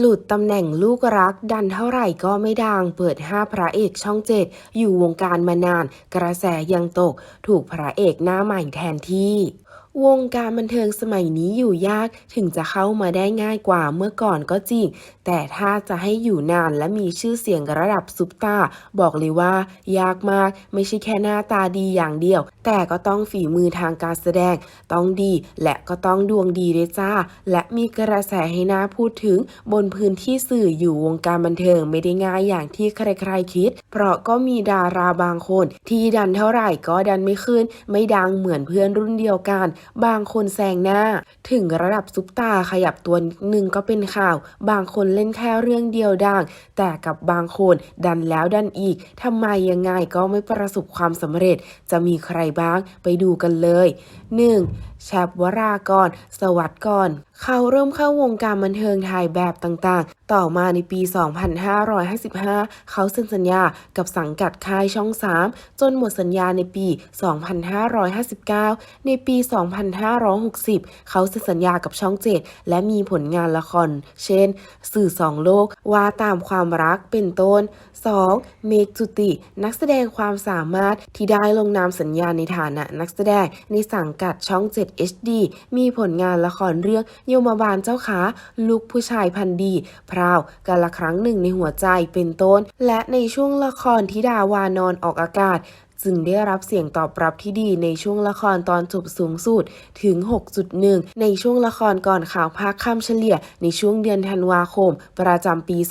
หลุดตำแหน่งลูกรักดันเท่าไหร่ก็ไม่ดัง เปิด 5 พระเอกช่องเจ็ดอยู่วงการมานาน กระแสยังตก ถูกพระเอกหน้าใหม่แทนที่ วงการบันเทิงสมัยนี้อยู่ยากถึงจะเข้ามาได้ง่ายกว่าเมื่อก่อนก็จริง แต่ถ้าจะให้อยู่นานและมีชื่อเสียงระดับซุปตาบอกเลยว่า ยากมากไม่ใช่แค่หน้าตาดีอย่างเดียว แต่ก็ต้องฝีมือทางการแสดง ต้องดีและก็ต้องดวงดีด้วยจ้า และมีกระแสให้น่าพูดถึง บนพื้นที่สื่ออยู่วงการบันเทิงไม่ได้ง่ายอย่างที่ใครๆคิด เพราะก็มีดาราบางคน ที่ดันเท่าไหร่ก็ดันไม่ขึ้น ไม่ดังเหมือนเพื่อนรุ่นเดียวกันบางคนแซงหน้า ถึงระดับซุปตาขยับตัวนึงก็เป็นข่าว บางคนเล่นแค่เรื่องเดียวดัง แต่กับบางคนดันแล้วดันอีกทำไมยังไงก็ไม่ประสบความสำเร็จ จะมีใครบ้างไปดูกันเลย 1. แชปวรากร สวัสดิ์ก่อนเขาเริ่มเข้าวงการบันเทิงถ่ายแบบต่างๆ ต่อมาในปี 2555 เขาเซ็นสัญญากับสังกัดค่ายช่อง 3 จนหมดสัญญาในปี 2559 ในปี2560 เขาเซ็นสัญญากับช่อง7และมีผลงานละคร เช่น สื่อสองโลกว่าตามความรักเป็นต้น 2. เมกจุติ นักแสดงความสามารถที่ได้ลงนามสัญญาในฐานะนักแสดงในสังกัดช่อง 7 HD มีผลงานละครเรื่องโยมบาลเจ้าขาลูกผู้ชายพันดี พราวกันละครั้งหนึ่งในหัวใจเป็นต้น และในช่วงละครทิดาวานอนออกอากาศ จึงได้รับเสียงตอบรับที่ดีในช่วงละครตอนจบสูงสุดถึง 6.1 ในช่วงละครก่อนข่าวภาคค่ำเฉลี่ยในช่วงเดือนธันวาคม ประจำปี 2564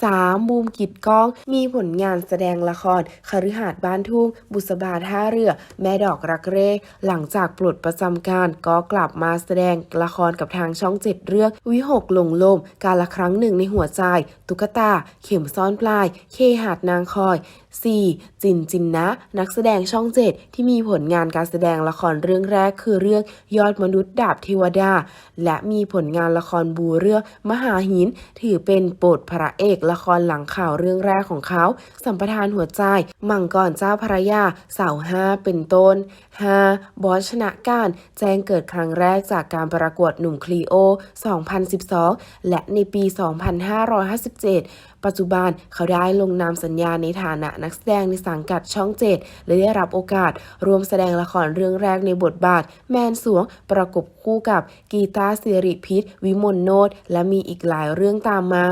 3. บูมกิดก้อง มีผลงานแสดงละครคฤหาสน์บ้านทุ่ง บุษบาท่าเรือ แม่ดอกรักเร่ หลังจากปลดประจำการก็กลับมาแสดงละครกับทางช่องเจ็ดเรื่อง วิหกหลงลม การละครั้งหนึ่งในหัวใจ ตุ๊กตา เข็มซ่อนปลาย เคหาดนางคอย 4. จินจินนะ นักแสดงช่องเจ็ดที่มีผลงานการแสดงละครเรื่องแรกคือเรื่องยอดมนุษย์ดาบเทวดา และมีผลงานละครบูเรื่องมหาหิน ถือเป็นบทพระเอกละครหลังข่าวเรื่องแรกของเขา สัมปทานหัวใจ มังกรเจ้าพระยาเสาห้าเป็นต้น 5. บอสชนะการแจ้งเกิดครั้งแรกจากการประกวดหนุ่มคลีโอ 2012 และในปี 2557 ปัจจุบันเขาได้ลงนามสัญญาในฐานะนักแสดงในสังกัดช่องเจ็ดและได้รับโอกาสร่วมแสดงละครเรื่องแรกในบทบาท แมนสวงประกบคู่กับกีตาร์สิริพิษ วิมลโนตและมีอีกหลายเรื่องตามมา